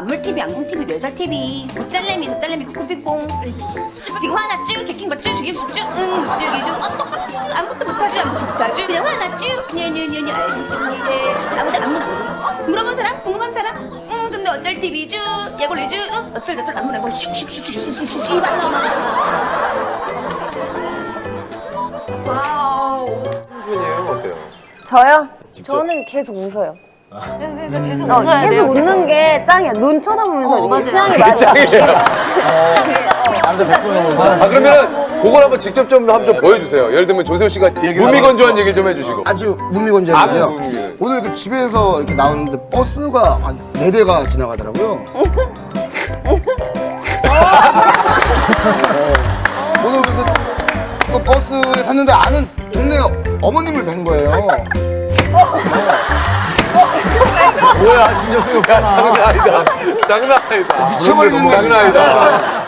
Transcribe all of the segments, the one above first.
안물 TV, 안궁 TV, 뇌절 TV, 고짤래미, 저짤래미, 꾹꾹삐뽕. 지금 화났쥬? 개킹 봤쥬? 죽이고 싶쥬? 응, 못 죽이죠? 어, 똑같이죠? 아무것도 못하죠? 아무것도 못하죠? 그냥 화났쥬? 냐냐냐냐 알겠습니다. 아무도 안 물어. 어? 물어본 사람? 궁금한 사람? 응, 근데 어쩔 TV죠? 예골리죠? 응, 어쩔 어쩔 안 물어보. 슉슉슉슉슉슉슉 씨발놈아. 와우. 분이에요 어때요? 저요? 저는 계속 웃어요. 그러니까 계속 어, 웃어야 계속. 웃는 게 짱이야. 눈 쳐다보면서 어, 이렇게 맞아요. 수양이 맞아. 남자 100% 넘어. 아 그러면 그걸 한번 직접 좀 한번 좀 보여주세요. 예를 들면 조세호 씨가 무미건조한 얘기 좀 해주시고. 아주 무미건조한데요. 아무 무미. 오늘 그 집에서 이렇게 나오는데 버스가 한 네 대가 지나가더라고요. 오늘 그래서 그 버스에 탔는데 아는 동네 어머님을 뵌 거예요. 뭐야 진정승 야 장난 아니다. 장난 아니다. 미쳐버리겠네. 장난 아니다.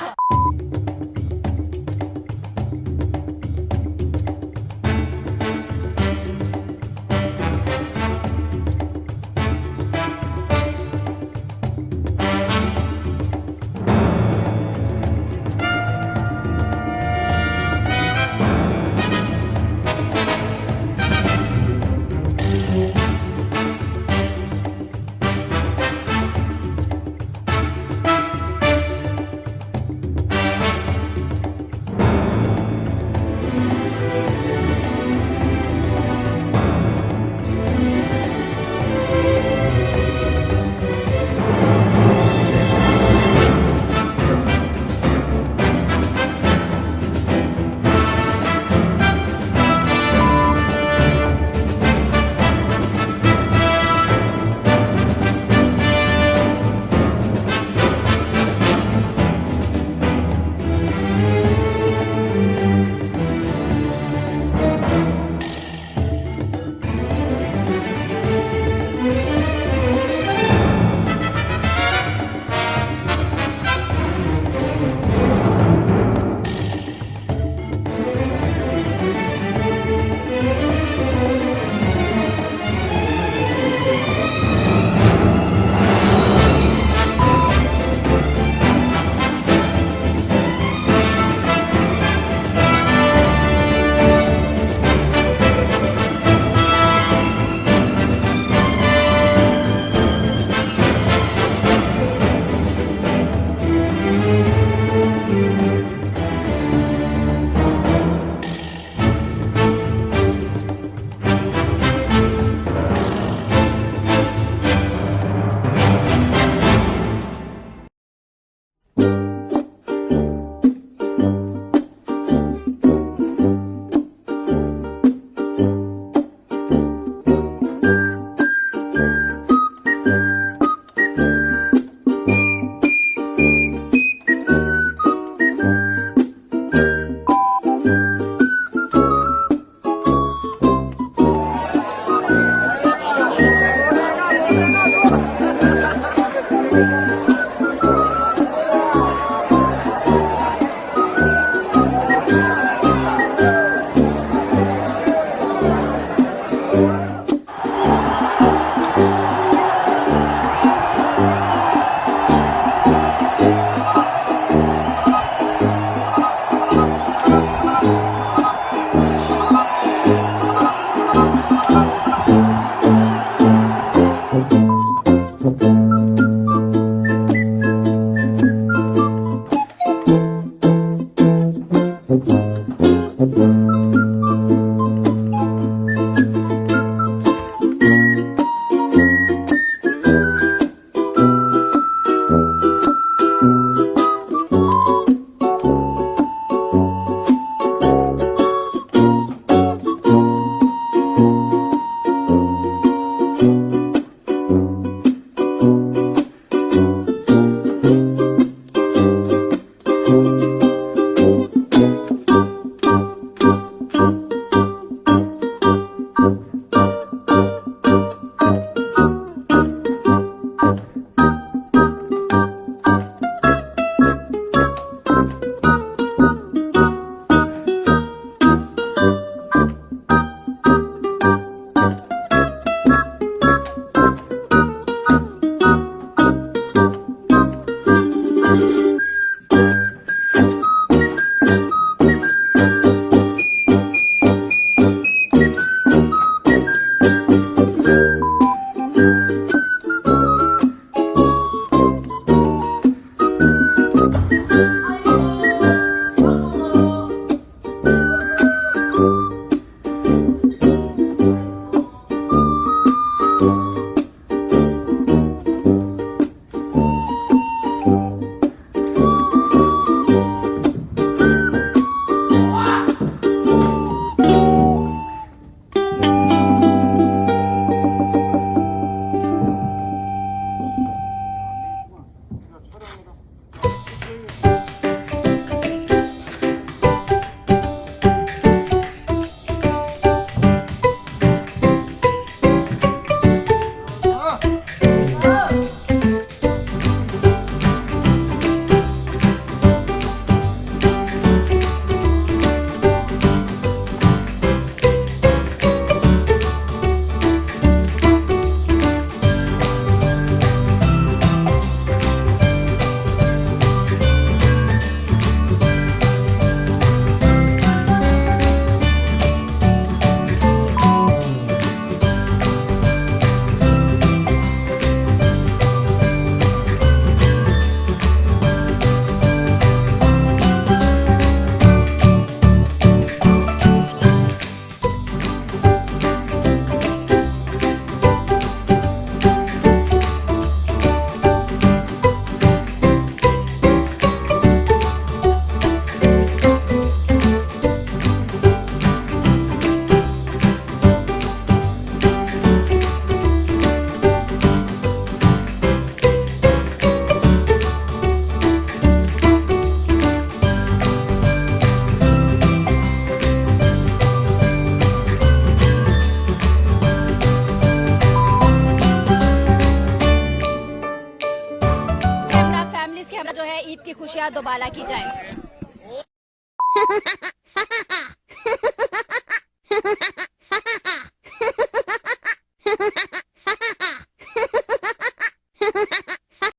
जो है ईद की खुशियाँ दोबाला की जाए